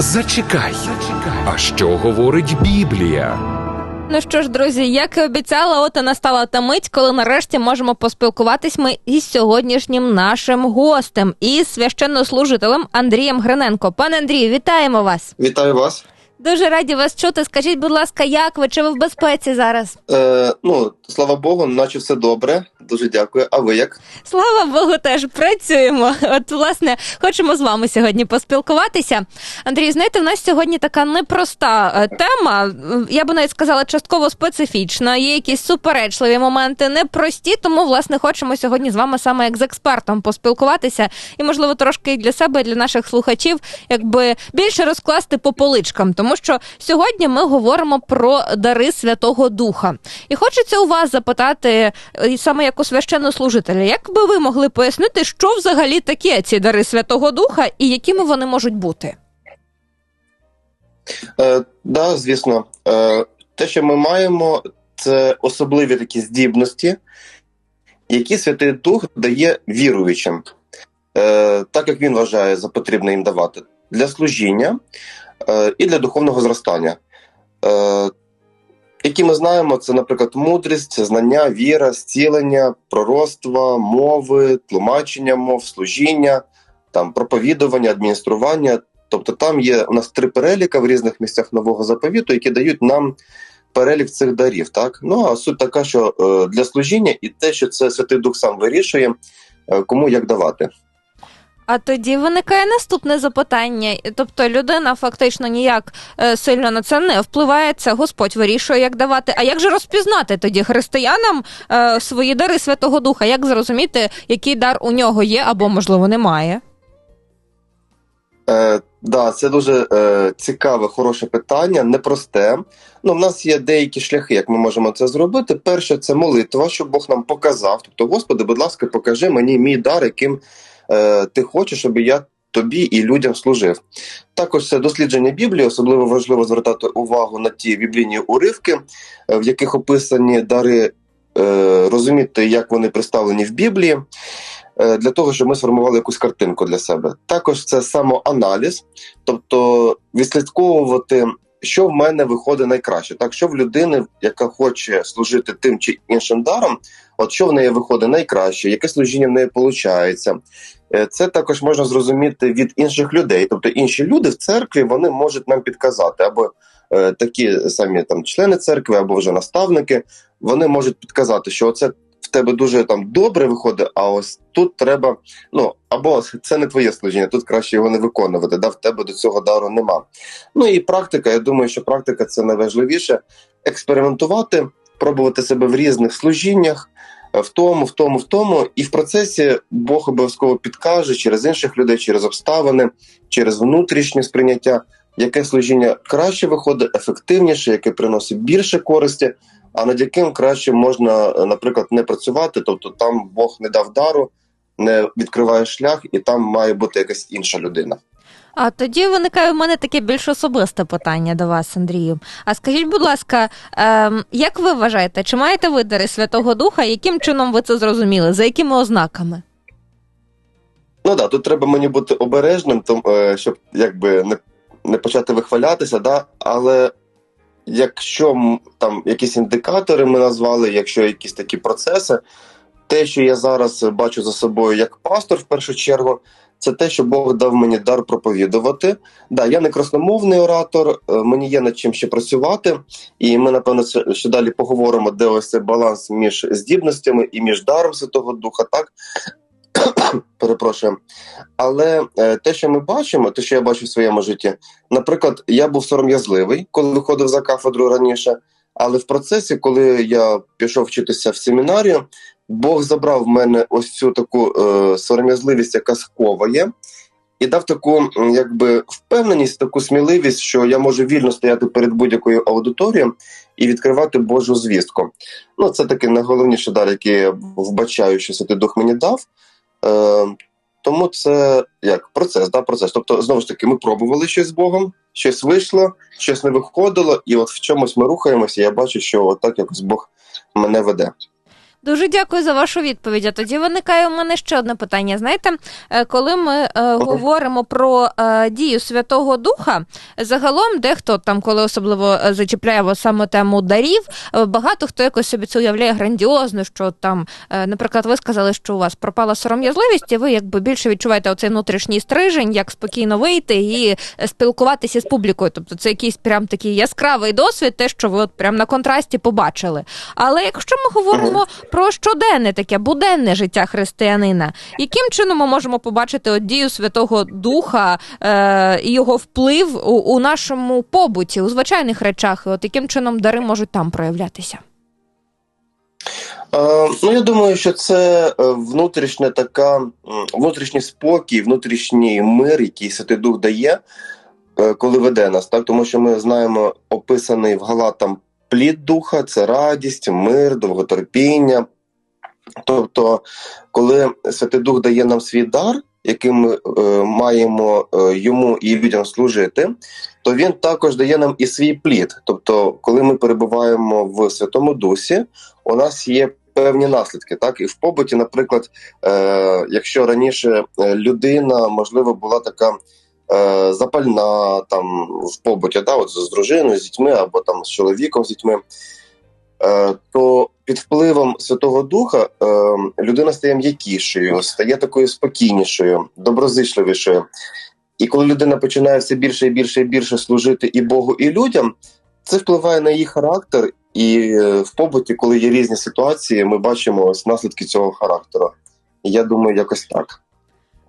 Зачекай. А що говорить Біблія? Ну що ж, друзі, як і обіцяла, от і настала та мить, коли нарешті можемо поспілкуватись ми із сьогоднішнім нашим гостем із священнослужителем Андрієм Гриненко. Пане Андрію, вітаємо вас! Вітаю вас. Дуже раді вас чути. Скажіть, будь ласка, як ви? Чи ви в безпеці зараз? Е, ну, слава Богу, наче все добре. Дуже дякую. А ви як? Слава Богу, теж працюємо. От, власне, хочемо з вами сьогодні поспілкуватися. Андрій, знаєте, в нас сьогодні така непроста е, тема. Я би навіть сказала, частково специфічна. Є якісь суперечливі моменти, непрості. Тому, власне, хочемо сьогодні з вами саме як з експертом поспілкуватися, і, можливо, трошки для себе, і для наших слухачів, якби більше розкласти по поличкам. Тому що сьогодні ми говоримо про дари Святого Духа. І хочеться у вас запитати, е, саме як у священнослужителя, як би ви могли пояснити, що взагалі таке ці дари Святого Духа і якими вони можуть бути? Е, да, звісно. Е, те, що ми маємо, це особливі такі здібності, які Святий Дух дає віруючим, е, так як він вважає за потрібне їм давати для служіння е, і для духовного зростання. Е, які ми знаємо, це, наприклад, мудрість, знання, віра, зцілення, пророцтва, мови, тлумачення мов, служіння, там проповідування, адміністрування. Тобто там є у нас три переліка в різних місцях нового заповіту, які дають нам перелік цих дарів. Так ну а суть така, що е, для служіння і те, що це Святий Дух сам вирішує, кому як давати. А тоді виникає наступне запитання. Тобто людина фактично ніяк е, сильно на це не впливає. Це Господь вирішує, як давати. А як же розпізнати тоді християнам е, свої дари Святого Духа? Як зрозуміти, який дар у нього є або можливо немає? Е, да, це дуже е, цікаве, хороше питання, непросте. Ну, в нас є деякі шляхи, як ми можемо це зробити. Перше, це молитва, щоб Бог нам показав. Тобто, Господи, будь ласка, покажи мені мій дар, яким ти хочеш, щоб я тобі і людям служив. Також це дослідження Біблії, особливо важливо звертати увагу на ті біблійні уривки, е, в яких описані дари, е, розуміти, як вони представлені в Біблії. Е, для того, щоб ми сформували якусь картинку для себе. Також це самоаналіз, тобто відслідковувати, що в мене виходить найкраще. Так, що в людини, яка хоче служити тим чи іншим даром, от що в неї виходить найкраще, яке служіння в неї виходить. Це також можна зрозуміти від інших людей. Тобто інші люди в церкві вони можуть нам підказати або е, такі самі там члени церкви, або вже наставники, вони можуть підказати, що це в тебе дуже там добре виходить, а ось тут треба. Ну або це не твоє служіння, тут краще його не виконувати. Да, в тебе до цього дару нема. Ну і практика. Я думаю, що практика це найважливіше експериментувати, пробувати себе в різних служіннях. В тому, в тому, в тому, і в процесі Бог обов'язково підкаже через інших людей, через обставини, через внутрішнє сприйняття, яке служіння краще виходить, ефективніше, яке приносить більше користі, а над яким краще можна, наприклад, не працювати, тобто там Бог не дав дару, не відкриває шлях, і там має бути якась інша людина. А тоді виникає в мене таке більш особисте питання до вас, Андрію. А скажіть, будь ласка, ем, як ви вважаєте, чи маєте ви дари Святого Духа? Яким чином ви це зрозуміли? За якими ознаками? Ну да, тут треба мені бути обережним, е, щоб якби не не почати вихвалятися, да, але якщо там якісь індикатори ми назвали, якщо якісь такі процеси, те, що я зараз бачу за собою як пастор, в першу чергу, це те, що Бог дав мені дар проповідувати. Да, я не красномовний оратор, е, мені є над чим ще працювати, і ми, напевно, ще далі поговоримо, де ось цей баланс між здібностями і між даром Святого Духа. Так перепрошую. Але е, те, що ми бачимо, те, що я бачу в своєму житті, наприклад, я був сором'язливий, коли виходив за кафедру раніше. Але в процесі, коли я пішов вчитися в семінарію, Бог забрав в мене ось цю таку е, сором'язливість, яка сховає, і дав таку, якби впевненість, таку сміливість, що я можу вільно стояти перед будь-якою аудиторією і відкривати Божу звістку. Ну, це таки найголовніше дар, який я вбачаю, що Святий Дух мені дав. Е, Тому це як процес, да, процес. Тобто, знову ж таки, ми пробували щось з Богом, щось вийшло, щось не виходило, і от в чомусь ми рухаємося. Я бачу, що отак якось Бог мене веде. Дуже дякую за вашу відповідь. А тоді виникає у мене ще одне питання. Знаєте, е, коли ми е, говоримо про е, дію Святого Духа, загалом дехто там, коли особливо е, зачіпляє саме тему дарів, е, багато хто якось собі це уявляє грандіозно, що там, е, наприклад, ви сказали, що у вас пропала сором'язливість, і ви якби більше відчуваєте оцей внутрішній стрижень, як спокійно вийти і спілкуватися з публікою. Тобто це якийсь прям такий яскравий досвід, те, що ви от прям на контрасті побачили. Але якщо ми говоримо про щоденне таке буденне життя християнина, яким чином ми можемо побачити от дію Святого Духа е, і його вплив у, у нашому побуті, у звичайних речах, і от яким чином дари можуть там проявлятися? Е, ну, я думаю, що це е, внутрішня така, внутрішній спокій, внутрішній мир, який Святий Дух дає, е, коли веде нас. Так? Тому що ми знаємо описаний в Галатам плід духа це радість, мир, довготерпіння. Тобто, коли Святий Дух дає нам свій дар, яким ми е, маємо е, йому і людям служити, то він також дає нам і свій плід. Тобто, коли ми перебуваємо в Святому Дусі, у нас є певні наслідки. Так, і в побуті, наприклад, е, якщо раніше е, людина, можливо, була така. Е, Запальна там в побуті, да, от з дружиною, з дітьми або там з чоловіком з дітьми, е, то під впливом Святого Духа е, людина стає м'якішою, стає такою спокійнішою, доброзичливішою. І коли людина починає все більше і більше і більше служити і Богу, і людям, це впливає на її характер. І в побуті, коли є різні ситуації, ми бачимо ось наслідки цього характеру. І я думаю, якось так.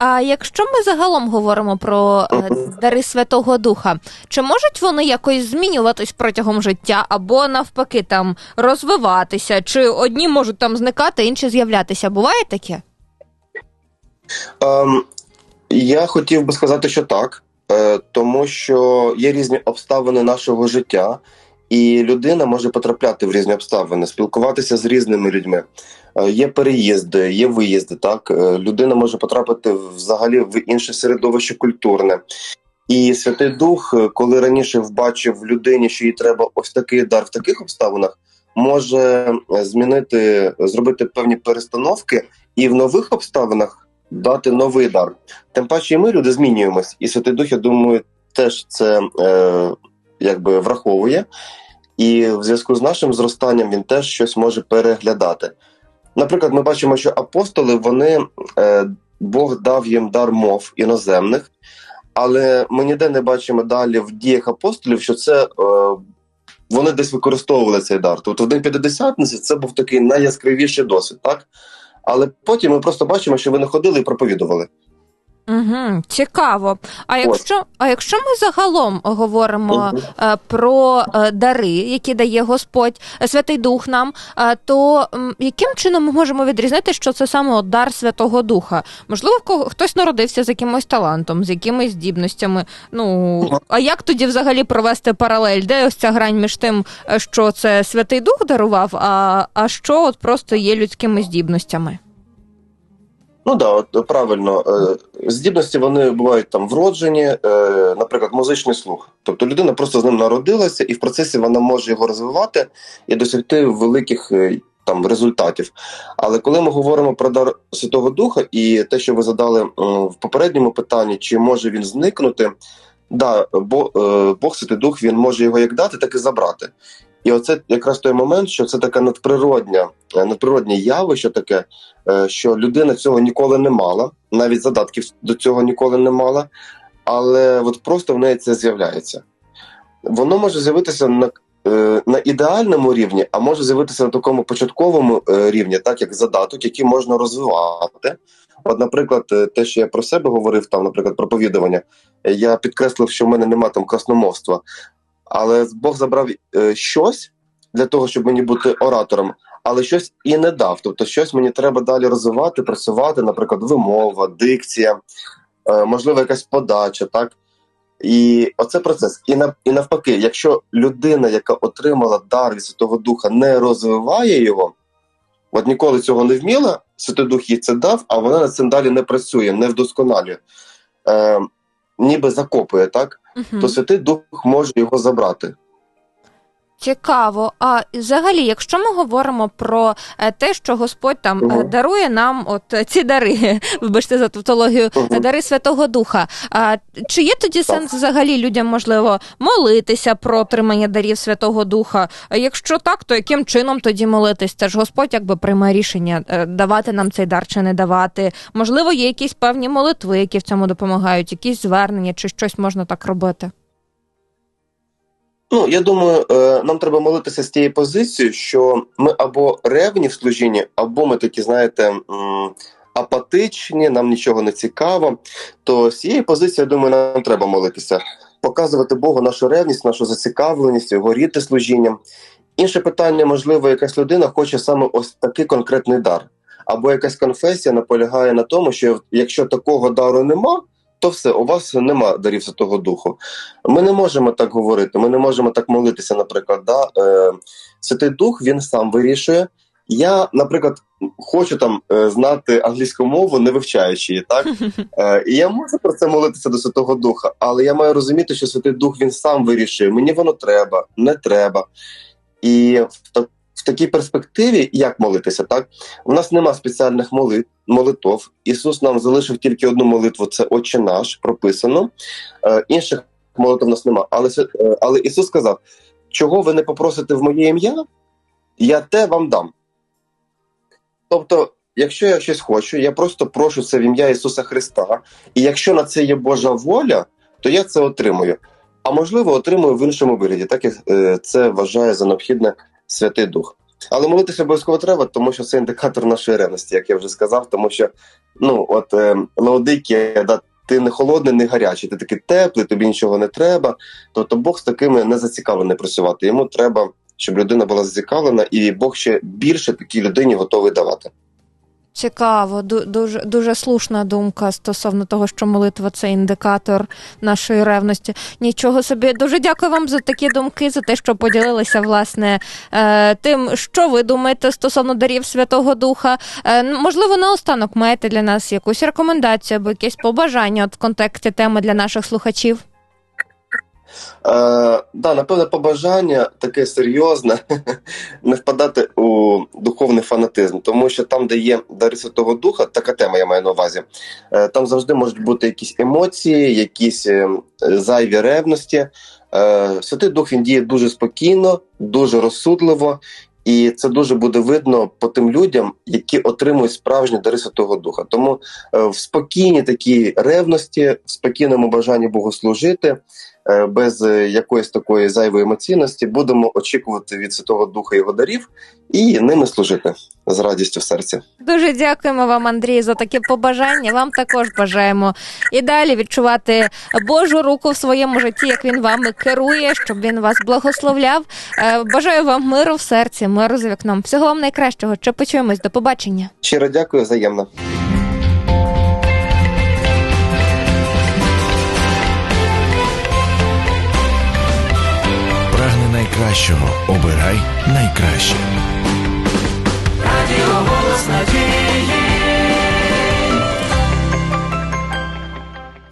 А якщо ми загалом говоримо про е, дари Святого Духа, чи можуть вони якось змінюватись протягом життя, або навпаки там розвиватися, чи одні можуть там зникати, інші з'являтися? Буває таке? Ем, я хотів би сказати, що так, е, тому що є різні обставини нашого життя, і людина може потрапляти в різні обставини, спілкуватися з різними людьми. Е, є переїзди, є виїзди. Так Е, людина може потрапити взагалі в інше середовище культурне. І Святий Дух, е, коли раніше вбачив в людині, що їй треба ось такий дар в таких обставинах, може змінити, зробити певні перестановки і в нових обставинах дати новий дар. Тим паче, і ми люди змінюємось, і Святий Дух, я думаю, теж це е, якби враховує. І в зв'язку з нашим зростанням він теж щось може переглядати. Наприклад, ми бачимо, що апостоли вони е, Бог дав їм дар мов іноземних, але ми ніде не бачимо далі в діях апостолів, що це е, вони десь використовували цей дар. Тобто в День П'ятидесятниці це був такий найяскравіший досвід, так? Але потім ми просто бачимо, що вони ходили і проповідували. Угу, цікаво. А якщо, а якщо ми загалом говоримо е, про е, дари, які дає Господь, е, Святий Дух нам, е, то яким чином ми можемо відрізнити, що це саме дар Святого Духа? Можливо, кого хтось народився з якимось талантом, з якимись здібностями. Ну а як тоді взагалі провести паралель? Де ось ця грань між тим, що це Святий Дух дарував, а, а що от просто є людськими здібностями? Ну да, от правильно. Е, Здібності вони бувають там вроджені, е, наприклад, музичний слух. Тобто людина просто з ним народилася, і в процесі вона може його розвивати і досягти великих е, там результатів. Але коли ми говоримо про дар Святого Духа і те, що ви задали в попередньому питанні, чи може він зникнути, да, бо е, Бог Святий Дух він може його як дати, так і забрати. І оце якраз той момент, що це таке надприродня, е, надприроднє явище таке, е, що людина цього ніколи не мала, навіть задатків до цього ніколи не мала, але от просто в неї це з'являється. Воно може з'явитися на, е, на ідеальному рівні, а може з'явитися на такому початковому рівні, так як задаток, який можна розвивати. От, наприклад, те, що я про себе говорив, там, наприклад, проповідування, я підкреслив, що в мене немає там красномовства, але Бог забрав е, щось для того, щоб мені бути оратором, але щось і не дав. Тобто, щось мені треба далі розвивати, працювати, наприклад, вимова, дикція, е, можливо, якась подача, так. І оце процес. І на і навпаки, якщо людина, яка отримала дар від Святого Духа, не розвиває його, от ніколи цього не вміла, Святий Дух їй це дав, а вона над цим далі не працює, не вдосконалює, е, ніби закопує, так, Мгм. то Святий Дух може його забрати. Цікаво. А взагалі, якщо ми говоримо про е, те, що Господь там е, дарує нам от е, ці дари, вибачте за тавтологію, е, дари Святого Духа. А чи є тоді сенс взагалі людям можливо молитися про отримання дарів Святого Духа? А Якщо так, то яким чином тоді молитись? Це ж Господь якби приймає рішення давати нам цей дар чи не давати. Можливо, є якісь певні молитви, які в цьому допомагають, якісь звернення, чи щось можна так робити. Ну, я думаю, е, нам треба молитися з тієї позиції, що ми або ревні в служінні, або ми такі, знаєте, апатичні, нам нічого не цікаво. То з цієї позиції, я думаю, нам треба молитися, показувати Богу нашу ревність, нашу зацікавленість, горіти служінням. Інше питання, можливо, якась людина хоче саме ось такий конкретний дар. Або якась конфесія наполягає на тому, що якщо такого дару нема, то все, у вас нема дарів Святого Духу. Ми не можемо так говорити, ми не можемо так молитися, наприклад. Да? Е, Святий Дух він сам вирішує. Я, наприклад, хочу там е, знати англійську мову, не вивчаючи її, так? Е, і я можу про це молитися до Святого Духа, але я маю розуміти, що Святий Дух він сам вирішує, мені воно треба, не треба. І в, в такій перспективі, як молитися, так? У нас нема спеціальних молит, молитов. Ісус нам залишив тільки одну молитву це Отче наш, прописано. Е, інших молитв у нас нема. Але, е, але Ісус сказав: чого ви не попросите в моє ім'я, я те вам дам. Тобто, якщо я щось хочу, я просто прошу це в ім'я Ісуса Христа. І якщо на це є Божа воля, то я це отримую. А можливо, отримую в іншому вигляді, так як е, це вважає за необхідне Святий Дух. Але молитися обов'язково треба, тому що це індикатор нашої ревності, як я вже сказав, тому що ну от е, Лаодикія, да, ти не холодний, не гарячий, ти такий теплий, тобі нічого не треба. Тобто Бог з такими не зацікавлений працювати. Йому треба, щоб людина була зацікавлена, і Бог ще більше такій людині готовий давати. Цікаво, ду- дуже дуже слушна думка стосовно того, що молитва це індикатор нашої ревності. Нічого собі. Дуже дякую вам за такі думки, за те, що поділилися власне е, тим, що ви думаєте стосовно дарів Святого Духа. Е, можливо, наостанок маєте для нас якусь рекомендацію або якесь побажання от в контексті теми для наших слухачів. Е, да, напевне, побажання таке серйозне не впадати у духовний фанатизм, тому що там, де є дари Святого Духа, така тема я маю на увазі. е, Там завжди можуть бути якісь емоції, якісь е, зайві ревності. Е, Святий Дух він діє дуже спокійно, дуже розсудливо. І це дуже буде видно по тим людям, які отримують справжні дари Святого Духа. Тому е, в спокійній такій ревності, в спокійному бажанні Богу служити, без е, якоїсь такої зайвої емоційності, будемо очікувати від Святого Духа його дарів і ними служити з радістю в серці. Дуже дякуємо вам, Андрій, за такі побажання. Вам також бажаємо і далі відчувати Божу руку в своєму житті, як він вами керує, щоб він вас благословляв. Е, Бажаю вам миру в серці, миру за вікном. Всього вам найкращого. Ще почуємось. До побачення. Щиро дякую, взаємно. кращого. Обирай найкраще. Радіо голос надії.